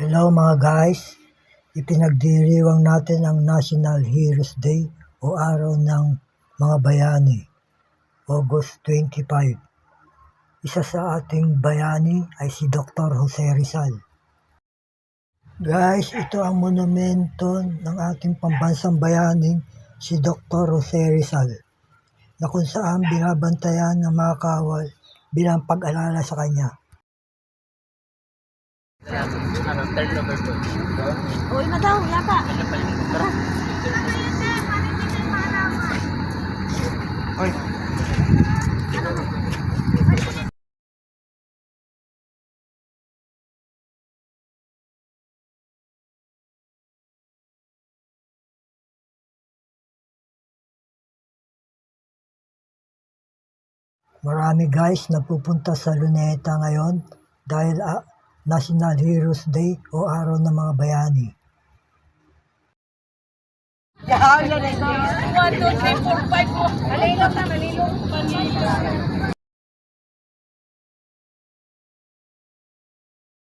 Hello mga guys, ipinagdiriwang natin ang National Heroes Day o Araw ng Mga Bayani, August 25. Isa sa ating bayani ay si Dr. Jose Rizal. Guys, ito ang monumento ng ating pambansang bayaning si Dr. Jose Rizal na kung saan binabantayan ng mga kawal bilang pag-alala sa kanya. Ano. Uy na daw, yaka. Oy. Marami guys na pupunta sa Luneta ngayon dahil ah, National Heroes Day o Araw ng mga Bayani. 1, 2, 3, 4, 5 po. Malilong na, malilong.